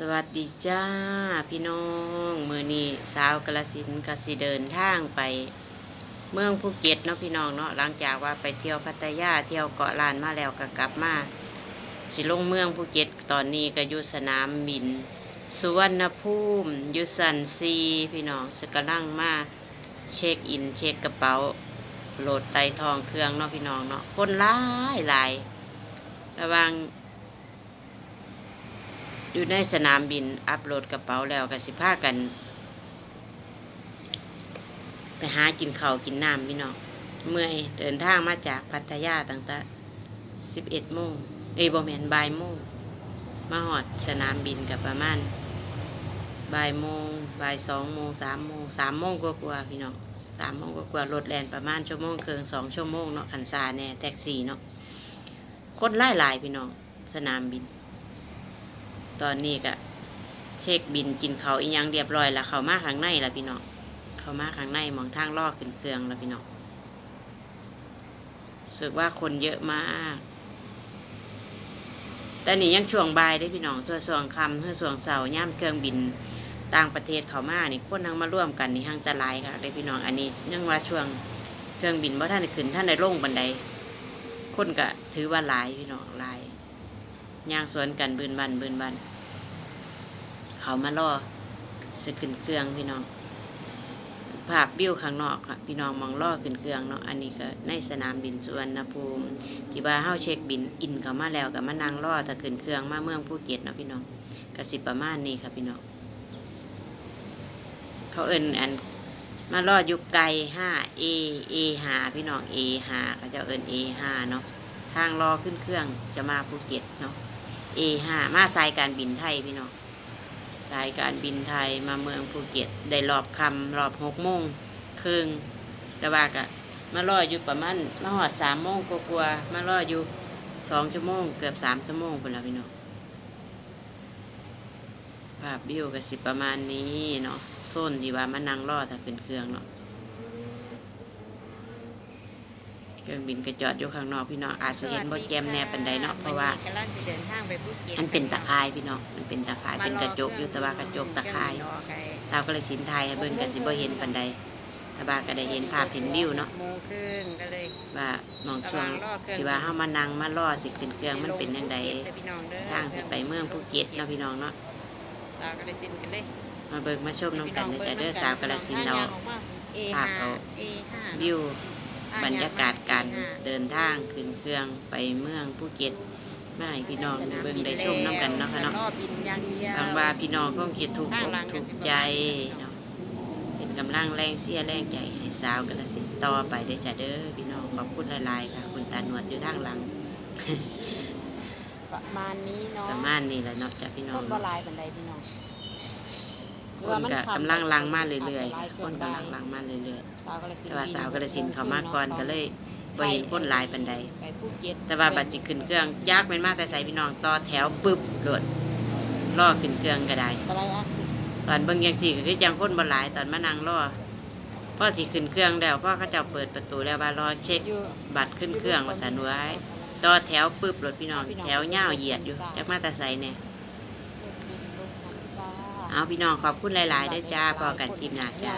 สวัสดีจ้าพี่น้องมือนี้สาวกระสินธุ์กสิเดินทางไป เมืองภูเก็ตเนาะพี่น้องเนาะหลังจากว่าไปเที่ยวพัทยาเที่ยวเกาะลานมาแล้วก็กลับมาสิลงเมืองภูเก็ตตอนนี้ก็อยู่สนามบิน สุวรรณภูมิอยู่สันซีพี่น้องสกำลังมาเช็คอินเช็คกระเป๋าโหลดไตทองเครื่องเนาะพี่น้องเนาะคนหลายหลายระวัง อยู่ในสนามบินอัปโหลดกระเป๋าแล้วก็สิพากัน ไปหากินข้าวกินน้ำพี่น้องเมื่อยเดินทางมาจากพัทยาตั้งแต่สิบเอ็ดโมงเอ้ยบ่แมนบ่ายโมงมาหอดสนามบินกับประมาณบ่ายโมงบ่ายสองโมงสามโมงสามโมงกว่าๆพี่น้องสามโมงกว่าๆรถแลนประมาณชั่วโมงเกินสองชั่วโมงเนาะขันซาแน่แท็กซี่เนาะคนหลายหลายพี่น้องสนามบิน ตอนนี้ก็เช็คบินกินเขาอีหยังเรียบร้อยแล้วเขามาข้างในแล้วพี่น้องเขามาข้างในมองทางลอกขึ้นเครื่องแล้วพี่น้องสึกว่าคนเยอะมาก แต่นี่ยังช่วงบ่ายได้พี่น้องตัวส่วงคำเพื่อส่วงเสาย่ามเครื่องบินต่างประเทศเขามานี่คนทั้งมาร่วมกันนี่ห้างตะลายค่ะเลยพี่น้องอันนี้ยังว่าช่วงเครื่องบินว่าท่านขึ้นท่านได้ลงบันได คนก็ถือว่าหลายพี่น้องหลายย่างสวนกันบืนบันบืนบัน เขามาล่อสขึ้นเครื่องพี่น้องภาพวิวข้างนอกค่ะพี่น้องมองล่อขึ้นเครื่องเนาะอันนี้ก็ในสนามบินสุวรรณภูมิที่ว่าเฮาเช็คบินอินเข้ามาแล้วก็มานั่งล่อถ้าขึ้นเครื่องมาเมืองภูเก็ตเนาะพี่น้องก็สิประมาณนี้ค่ะพี่น้องเขาเอินอันมาล่อยุคไกลห้า A A หาพี่น้อง A หาเขาจะเอิ้น A ห้าเนาะทางรอขึ้นเครื่องจะมาภูเก็ตเนาะ A5 มาสายการบินไทยพี่น้อง สายการบินไทยมาเมืองภูเก็ต ได้รอบคำรอบหกโมงครึ่งแต่ว่ากะมารออยู่ประมาณมาหอดสามโมงกว่าๆมารออยู่สองชั่วโมง เกือบสามชั่วโมงเป็นแล้วพี่น้องภาพวิวก็สิประมาณนี้เนาะโซนดีว่ามานั่งรอถ้าเป็นเครื่องเนาะ เครื่องบินกระจอดอยู่ข้างนอกพี่น้องอาจจะเห็นบ่แจมแน่ปันใดเนาะเพราะว่ากำลังจะเดินทางไปภูเก็ตมันเป็นตะข่ายพี่น้องมันเป็นตะข่ายเป็นกระจกอยู่แต่ว่ากระจกตะข่ายตาวก็เลยสินไทยให้เบิ่งก็สิบ่เห็นปันใดแต่ว่าก็ได้เห็นภาพเห็นวิวเนาะโมงครึ่งก็เลยว่ามองช่วงที่ว่าเฮามานั่งมารอสิขึ้นเครื่องมันเป็นจังไดทางสิไปเมืองภูเก็ตเนาะพี่น้องเนาะสาวกระสินกันเลยมาเบิ่งมาชมน้ำกันเด้อจ้ะเด้อสาวกาฬสินธุ์เราภาพเอาเอห้าวิว บรรยากาศการเดินทางขึ้นเครื่องไปเมืองภูเก็ตมาให้พี่น้องได้เบิ่งได้ชมน้ำกันเนาะค่ะเนาะรอบบินอย่างเดียวบางว่าพี่น้องก็คิดถูกอกถูกใจเนาะเป็นกำลังแรงเสียแรงใจให้สาวกันละสิต่อไปได้อจ้ะเด้อพี่น้องขอบคุณหลายๆค่ะ คุณตาหนวดอยู่ด้านหลัง ประมาณนี้เนาะประมาณนี้แหละเนาะจ้ะพี่น้คองนบ่หลายบันไดพี่น้อง คนก็กำลังลังมาเรื่อยๆคนกำลังลังมาเรื่อยสาวกระสิๆนแต่ว่าสาวกระสินธุ์เขามาก่อนก็เลยบ่เห็นคนหลายปันใดไปภูเก็ตแต่ว่าบัตรจิขึ้นเครื่องยากเป็นมากแต่ใส่พี่น้องต่อแถวปึ๊บโหลดรอขึ้นเครื่องก็ได้ตะไลอักสิตอนเบิ่งยังสี่ก็คือจังคนบ่หลายตอนมานั่งรอพ่อสิขึ้นเครื่องแล้วพ่อเขาเจ้าเปิดประตูแล้วว่ารอเช็คอยู่บัตรขึ้นเครื่องว่าสันไว้ต่อแถวปึ๊บรถพี่น้องแถวยาวเหยียดอยู่จักมาแต่ใส่เนี่ย เอาพี่น้องขอบคุณหลายๆด้วยจ้าพอกันคลิปหน้าจ้า